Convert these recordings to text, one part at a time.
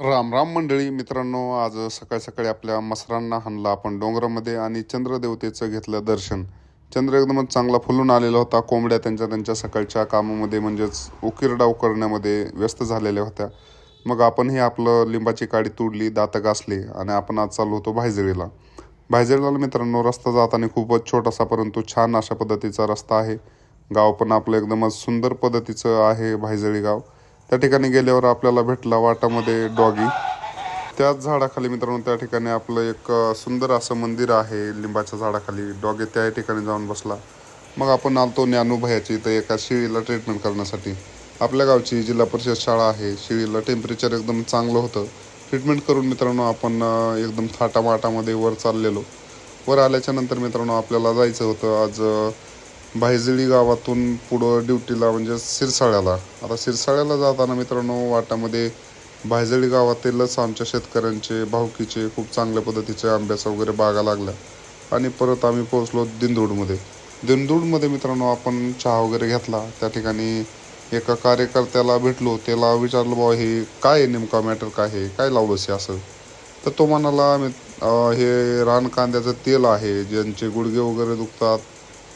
राम राम मंडळी मित्रांनो आज सकाळी सकाळी आपल्या मसरांना हाणला आपण डोंगरामध्ये आणि चंद्रदेवतेचं घेतलं दर्शन. चंद्र एकदमच चांगला फुलून आलेला होता. कोंबड्या त्यांच्या त्यांच्या सकाळच्या कामामध्ये म्हणजेच उकिरडाव करण्यामध्ये व्यस्त झालेल्या होत्या. मग आपणही आपलं लिंबाची काडी तोडली दात घासले आणि आपण आज चाललो होतो भायजळीला भायजळीला मित्रांनो रस्ता जाताना खूपच छोटासा परंतु छान अशा पद्धतीचा रस्ता आहे. गाव पण आपलं एकदमच सुंदर पद्धतीचं आहे भायजळी गाव. त्या ठिकाणी गेल्यावर आपल्याला भेटला वाटामध्ये डॉगी. त्याच झाडाखाली मित्रांनो त्या ठिकाणी आपलं एक सुंदर असं मंदिर आहे लिंबाच्या झाडाखाली. डॉगी त्या ठिकाणी जाऊन बसला. मग आपण आलतो ज्ञानूभयाची इथं एका शिळीला ट्रीटमेंट करण्यासाठी. आपल्या गावची जिल्हा परिषद शाळा आहे. शिळीला टेम्परेचर एकदम चांगलं होतं. ट्रीटमेंट करून मित्रांनो आपण एकदम थाटामाटामध्ये वर चाललेलो. वर आल्याच्यानंतर मित्रांनो आपल्याला जायचं होतं. आज भायजळी गावातून पुढं ड्युटीला म्हणजे सिरसाळ्याला. आता सिरसाळ्याला जाताना मित्रांनो वाटामध्ये भायजळी गावातीलच आमच्या शेतकऱ्यांचे भावकीचे खूप चांगल्या पद्धतीचे आंब्याचा वगैरे बागा लागल्या. आणि परत आम्ही पोहोचलो दिंदूडमध्ये. दिंदूडमध्ये मित्रांनो आपण चहा वगैरे घेतला. त्या ठिकाणी एका कार्यकर्त्याला भेटलो. त्याला विचारलं बाबा हे काय आहे? नेमका मॅटर काय आहे? काय लावलंस हे असं? तर तो म्हणाला "मी- हे रान कांद्याचं तेल आहे. ज्यांचे गुडघे वगैरे दुखतात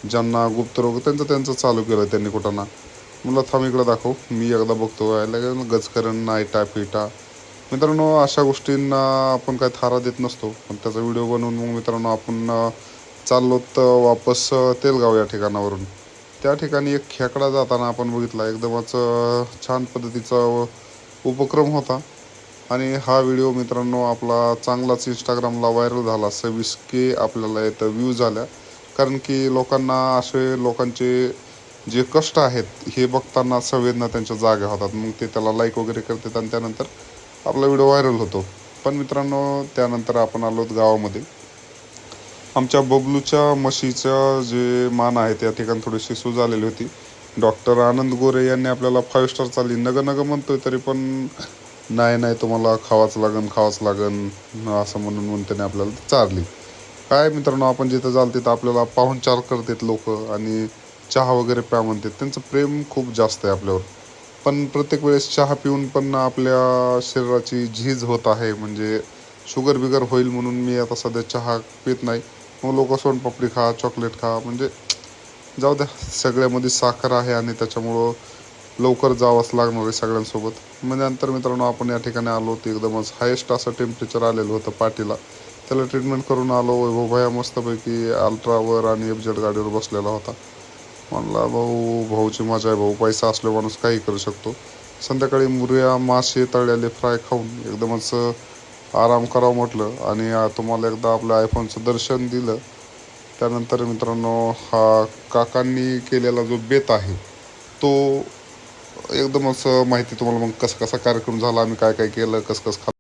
ज्यांना गुप्तरोग त्यांचं त्यांचं चालू केलं त्यांनी कुठं मला थांब इकडं दाखव. मी एकदा बघतो. यायला गजकरण नायटा पिटा मित्रांनो अशा गोष्टींना आपण काय थारा देत नसतो. पण त्याचा व्हिडिओ बनवून मग मित्रांनो आपण चाललो तर वापस तेलगाव या ठिकाणावरून. त्या ठिकाणी एक खेकडा जाताना आपण बघितला. एकदमच छान पद्धतीचा उपक्रम होता. आणि हा व्हिडिओ मित्रांनो आपला चांगलाच इंस्टाग्रामला व्हायरल झाला. सव्वीस के आपल्याला येतं व्ह्यूज झाल्या. कारण की लोकांना असे लोकांचे जे कष्ट आहेत हे बघताना संवेदना त्यांच्या जाग्या होतात. मग ते त्याला लाईक वगैरे करतात आणि त्यानंतर आपला व्हिडिओ व्हायरल होतो. पण मित्रांनो त्यानंतर आपण आलो गावामध्ये. आमच्या बबलूच्या म्हशीचं जे मान आहे त्या ठिकाणी थोडीशी सूज आलेली होती. डॉक्टर आनंद गोरे यांनी आपल्याला फाईव्ह स्टार चालली. नगं नगं म्हणतोय तरी पण नाही नाही तुम्हाला खावाच लागन खावाच लागन असं म्हणून म्हणून त्याने आपल्याला चारली. काय मित्रांनो आपण जिथं जाल तिथं आपल्याला पाहुणचार करतात लोक आणि चहा वगैरे प्या म्हणतात. त्यांचं प्रेम खूप जास्त आहे आपल्यावर. पण प्रत्येक वेळेस चहा पिऊन पण आपल्या शरीराची झीज होत आहे. म्हणजे शुगर बिगर होईल म्हणून मी आता सध्या चहा पित नाही. मग लोक सोनपापडी खा चॉकलेट खा. म्हणजे जाऊ द्या सगळ्यामध्ये साखर आहे आणि त्याच्यामुळं लवकर जावंच लागणार आहे सगळ्यांसोबत. म्हणजे नंतर मित्रांनो आपण या ठिकाणी आलो होतो. एकदमच हायेस्ट असं टेम्परेचर आलेलं होतं पाठीला. त्याला ट्रीटमेंट करून आलो वैभव भया मस्तपैकी अल्ट्रावर आणि एफ जेड गाडीवर बसलेला होता. म्हणला भाऊ भाऊची मजा आहे भाऊ पैसा असलो माणूस काही करू शकतो. संध्याकाळी मुर्या मासे तळलेले फ्राय खाऊन एकदमच आराम करावं म्हटलं आणि तुम्हाला एकदा आपल्या आयफोनचं दर्शन दिलं. त्यानंतर मित्रांनो हा काकांनी केलेला जो बेत आहे तो एकदमच माहिती तुम्हाला मग कसं कसा कार्यक्रम झाला आम्ही काय काय केलं कसं कसं